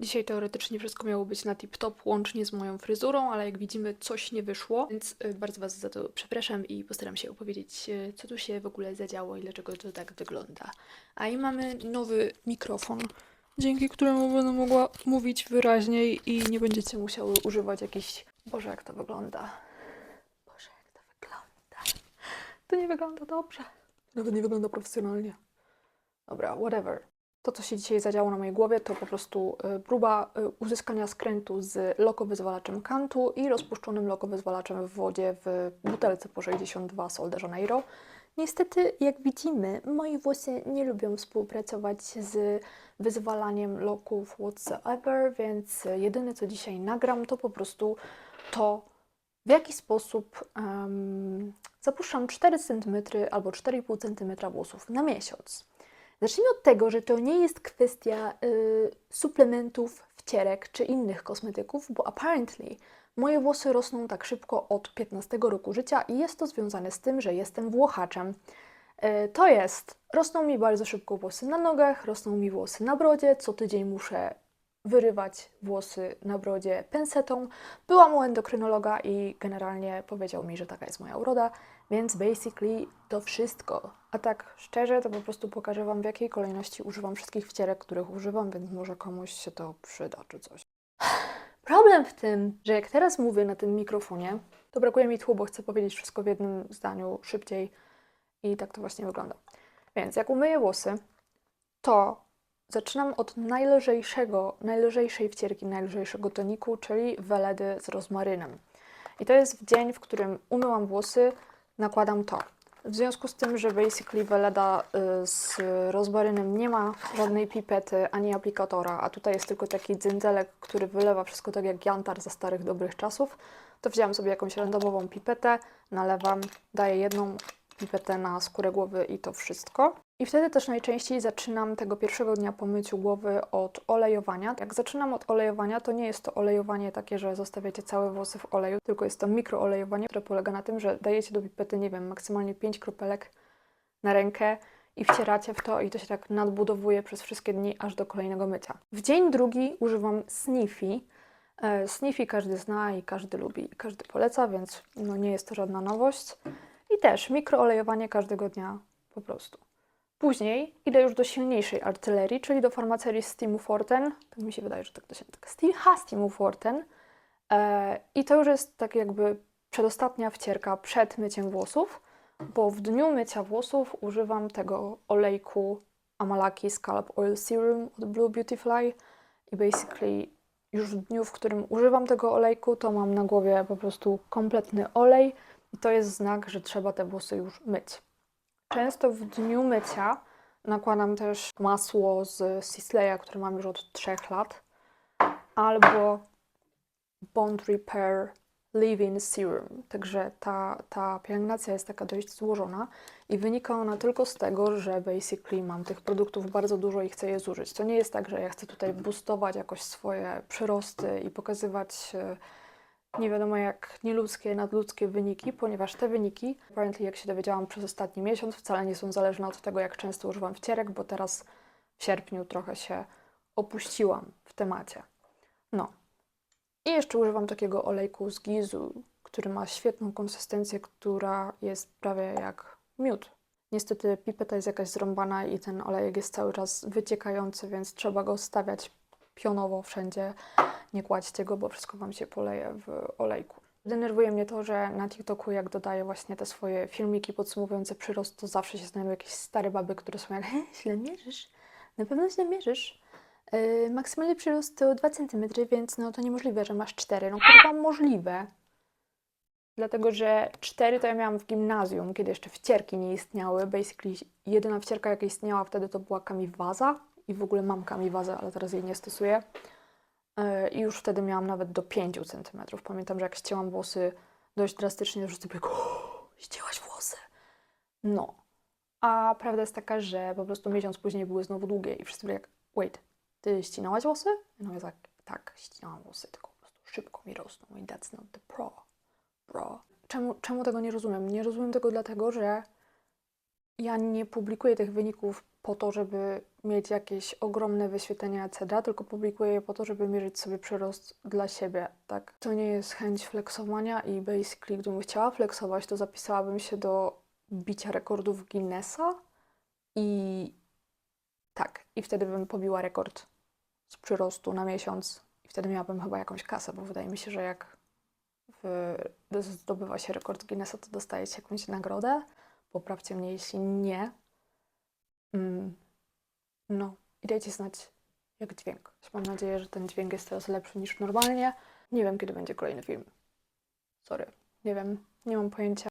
Dzisiaj teoretycznie wszystko miało być na tip-top, łącznie z moją fryzurą, ale jak widzimy, coś nie wyszło, więc y, bardzo Was za to przepraszam i postaram się opowiedzieć, y, co tu się w ogóle zadziało i dlaczego to tak wygląda. A i mamy nowy mikrofon, dzięki któremu będę mogła mówić wyraźniej i nie będziecie musiały używać jakichś... Boże, jak to wygląda. Boże, jak to wygląda. To nie wygląda dobrze. Nawet nie wygląda profesjonalnie. Dobra, whatever. To, co się dzisiaj zadziało na mojej głowie, to po prostu y, próba y, uzyskania skrętu z lokowyzwalaczem Kantu i rozpuszczonym lokowyzwalaczem w wodzie w butelce po 62 Sol de Janeiro. Niestety, jak widzimy, moje włosy nie lubią współpracować z wyzwalaniem loków whatsoever, więc jedyne, co dzisiaj nagram, to po prostu to, w jaki sposób em, zapuszczam 4 cm albo 4,5 cm włosów na miesiąc. Zacznijmy od tego, że to nie jest kwestia y, suplementów, wcierek czy innych kosmetyków, bo apparently moje włosy rosną tak szybko od 15 roku życia i jest to związane z tym, że jestem włochaczem. Y, to jest, rosną mi bardzo szybko włosy na nogach, rosną mi włosy na brodzie, co tydzień muszę wyrywać włosy na brodzie pensetą. Byłam u endokrynologa i generalnie powiedział mi, że taka jest moja uroda, więc basically to wszystko. A tak szczerze, to po prostu pokażę Wam, w jakiej kolejności używam wszystkich wcierek, których używam, więc może komuś się to przyda czy coś. Problem w tym, że jak teraz mówię na tym mikrofonie, to brakuje mi tchu, bo chcę powiedzieć wszystko w jednym zdaniu szybciej i tak to właśnie wygląda. Więc jak umyję włosy, to zaczynam od najlżejszego, najlżejszej wcierki, najlżejszego toniku, czyli weledy z rozmarynem. I to jest w dzień, w którym umyłam włosy, nakładam to. W związku z tym, że basically weleda y, z rozmarynem nie ma żadnej pipety ani aplikatora, a tutaj jest tylko taki dzędzelek, który wylewa wszystko tak jak jantar za starych dobrych czasów, to wzięłam sobie jakąś randomową pipetę, nalewam, daję jedną pipetę na skórę głowy i to wszystko. I wtedy też najczęściej zaczynam tego pierwszego dnia po myciu głowy od olejowania. Jak zaczynam od olejowania, to nie jest to olejowanie takie, że zostawiacie całe włosy w oleju, tylko jest to mikroolejowanie, które polega na tym, że dajecie do pipety, nie wiem, maksymalnie 5 kropelek na rękę i wcieracie w to i to się tak nadbudowuje przez wszystkie dni aż do kolejnego mycia. W dzień drugi używam Sniffy. E, Sniffy każdy zna i każdy lubi i każdy poleca, więc no nie jest to żadna nowość. I też mikroolejowanie każdego dnia po prostu. Później idę już do silniejszej artylerii, czyli do farmacerii Stimu Forten. Tak mi się wydaje, że tak to się. Steam ha Stimu Forten. E, I to już jest tak jakby przedostatnia wcierka przed myciem włosów, bo w dniu mycia włosów używam tego olejku Amalaki Scalp Oil Serum od Blue Beautyfly i basically już w dniu, w którym używam tego olejku, to mam na głowie po prostu kompletny olej i to jest znak, że trzeba te włosy już myć. Często w dniu mycia nakładam też masło z Sisleya, które mam już od 3 lat, albo Bond Repair Leave-In Serum. Także ta, ta pielęgnacja jest taka dość złożona i wynika ona tylko z tego, że basically mam tych produktów bardzo dużo i chcę je zużyć. To nie jest tak, że ja chcę tutaj boostować jakoś swoje przyrosty i pokazywać e, nie wiadomo jak nieludzkie, nadludzkie wyniki, ponieważ te wyniki, apparently jak się dowiedziałam przez ostatni miesiąc, wcale nie są zależne od tego, jak często używam wcierek, bo teraz w sierpniu trochę się opuściłam w temacie. No. I jeszcze używam takiego olejku z Gizu, który ma świetną konsystencję, która jest prawie jak miód. Niestety pipeta jest jakaś zrąbana i ten olejek jest cały czas wyciekający, więc trzeba go stawiać pionowo wszędzie. Nie kładźcie go, bo wszystko Wam się poleje w olejku. Denerwuje mnie to, że na TikToku jak dodaję właśnie te swoje filmiki podsumowujące przyrost, to zawsze się znajdują jakieś stare baby, które są jak "He, źle mierzysz, na pewno źle mierzysz. Yy, maksymalny przyrost to 2 cm, więc no to niemożliwe, że masz 4. No kurwa możliwe. Dlatego, że 4 to ja miałam w gimnazjum, kiedy jeszcze wcierki nie istniały. Basically jedyna wcierka jaka istniała wtedy to była kamiwaza i w ogóle mam kamiwazę, ale teraz jej nie stosuję. Yy, I już wtedy miałam nawet do 5 cm. Pamiętam, że jak ścięłam włosy dość drastycznie, to wszyscy byli jak, "O, ścięłaś włosy. No. A prawda jest taka, że po prostu miesiąc później były znowu długie i wszyscy byli jak, wait, ty ścinałaś włosy? No ja tak, tak, ścinałam włosy, tylko po prostu szybko mi rosną i that's not the pro, bro. Czemu, czemu tego nie rozumiem? Nie rozumiem tego dlatego, że ja nie publikuję tych wyników po to, żeby mieć jakieś ogromne wyświetlenia etc., tylko publikuję je po to, żeby mierzyć sobie przyrost dla siebie, tak? To nie jest chęć flexowania i basically, gdybym chciała flexować, to zapisałabym się do bicia rekordów Guinnessa i tak, i wtedy bym pobiła rekord z przyrostu na miesiąc i wtedy miałabym chyba jakąś kasę, bo wydaje mi się, że jak w, zdobywa się rekord Guinnessa, to dostaje się jakąś nagrodę. Poprawcie mnie, jeśli nie. Mm. No, i dajcie znać, jak dźwięk. Mam nadzieję, że ten dźwięk jest teraz lepszy niż normalnie. Nie wiem, kiedy będzie kolejny film. Sorry, nie wiem, nie mam pojęcia.